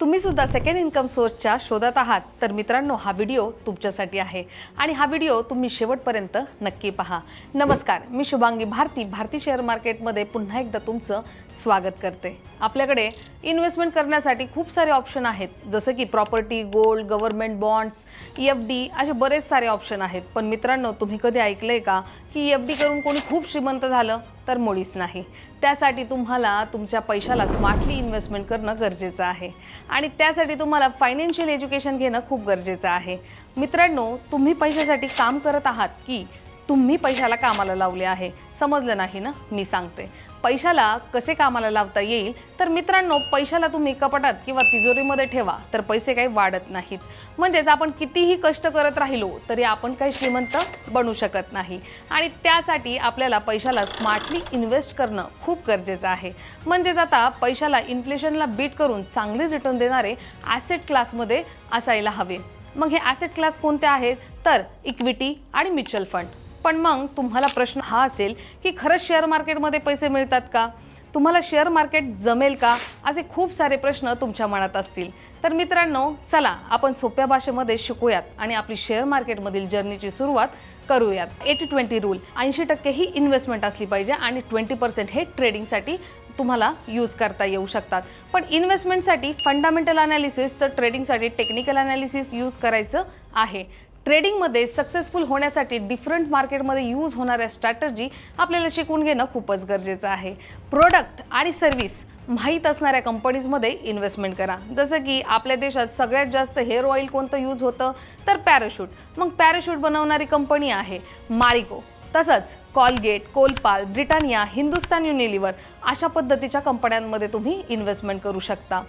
तुम्ही सुद्धा second income सोर्सच्या शोधात आहात तर मित्रांनो हा व्हिडिओ तुमच्यासाठी आहे. आणि हा व्हिडिओ तुम्ही शेवटपर्यंत नक्की पहा. नमस्कार मी शुभांगी भारती भारती शेअर मार्केटमध्ये पुन्हा एकदा तुमचं स्वागत करते. आपल्याकडे इन्व्हेस्टमेंट करण्यासाठी खूप सारे ऑप्शन आहेत जसं की property gold government bonds F D असे बरेच सारे ऑप्शन आहेत. पण मित्रांनो तुम्ही कधी ऐकलंय का की एफ डी करून कोणी खूप श्रीमंत झालं? तर मुळीच नाही. त्यासाठी तुम्हाला तुमच्या पैशाला स्मार्टली इन्व्हेस्टमेंट करणं गरजेचं आहे. आणि त्यासाठी तुम्हाला फायनान्शियल एज्युकेशन घेणं खूप गरजेचं आहे. मित्रांनो तुम्ही पैशासाठी काम करत आहात की तुम्ही पैशाला कामाला लावले आहे. समजलं नाही ना? मी सांगते. पैशाला कसे कामाला लावता येईल? तर मित्रांनो पैशाला तुम्ही कपाटात किंवा तिजोरीमध्ये ठेवा तर पैसे काही वाढत नाहीत. म्हणजेच आपण कितीही कष्ट करत राहिलो तरी आपण काही श्रीमंत बनू शकत नाही. आणि त्यासाठी आपल्याला पैशाला स्मार्टली इन्व्हेस्ट करणं खूप गरजेचं आहे. म्हणजेच आता पैशाला इन्फ्लेशनला बीट करून चांगले रिटर्न देणारे ॲसेट क्लासमध्ये असायला हवे. मग हे ॲसेट क्लास कोणते आहेत? तर इक्विटी आणि म्युच्युअल फंड पण मग तुम्हाला प्रश्न हा असेल की खरंच शेअर मार्केटमध्ये पैसे मिळतात का? तुम्हाला शेअर मार्केट जमेल का? असे खूप सारे प्रश्न तुमच्या मनात असतील. तर मित्रांनो चला आपण सोप्या भाषेमध्ये शिकूयात आणि आपली शेअर मार्केटमधील जर्नीची सुरुवात करूयात. एटी ट्वेंटी रूल ऐंशी टक्के ही इन्व्हेस्टमेंट असली पाहिजे आणि ट्वेंटी पर्सेंट हे ट्रेडिंगसाठी तुम्हाला यूज करता येऊ शकतात. पण इन्व्हेस्टमेंटसाठी फंडामेंटल अनालिसिस तर ट्रेडिंगसाठी टेक्निकल अनालिसिस यूज करायचं आहे. ट्रेडिंगमध्ये सक्सेसफुल होण्यासाठी डिफरंट मार्केटमध्ये यूज होणाऱ्या स्ट्रॅटर्जी आपल्याला शिकून घेणं खूपच गरजेचं आहे. प्रोडक्ट आणि सर्व्हिस माहीत असणाऱ्या कंपनीजमध्ये इन्व्हेस्टमेंट करा. जसं की आपल्या देशात सगळ्यात जास्त हेअर ऑइल कोणतं यूज होतं? तर पॅराशूट मग पॅराशूट बनवणारी कंपनी आहे मारिको तसंच Colgate Colpal Britannia Hindustan Unilever अशा पद्धतीच्या कंपन्यांमध्ये तुम्ही इन्व्हेस्टमेंट करू शकता.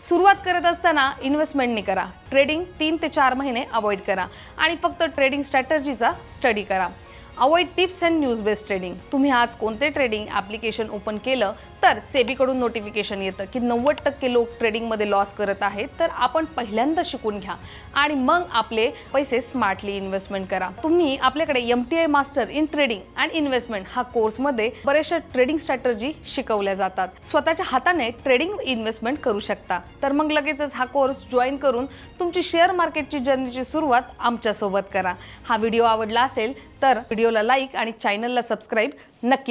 सुरुवात करत असताना इन्व्हेस्टमेंटनी करा. ट्रेडिंग तीन ते चार महिने अवॉइड करा. आणि फक्त ट्रेडिंग स्ट्रॅटर्जीचा स्टडी करा. Avoid tips and news based trading तुम्ही आज कोणते ट्रेडिंग ॲप्लिकेशन ओपन केलं तर सेबीकडून नोटिफिकेशन येतं की नव्वद टक्के लोक ट्रेडिंगमध्ये लॉस करत आहेत. तर आपण पहिल्यांदा शिकून घ्या आणि मग आपले पैसे स्मार्टली इन्व्हेस्टमेंट करा. तुम्ही आपल्याकडे M T I master in trading and investment हा कोर्समध्ये बऱ्याचशा ट्रेडिंग स्ट्रॅटर्जी शिकवल्या जातात. स्वतःच्या हाताने ट्रेडिंग इन्व्हेस्टमेंट करू शकता. तर मग लगेचच हा कोर्स जॉईन करून तुमची शेअर मार्केटची जर्नीची सुरुवात आमच्यासोबत करा. हा व्हिडिओ आवडला असेल तर व्हिडिओला लाईक आणि चॅनलला सबस्क्राईब नक्की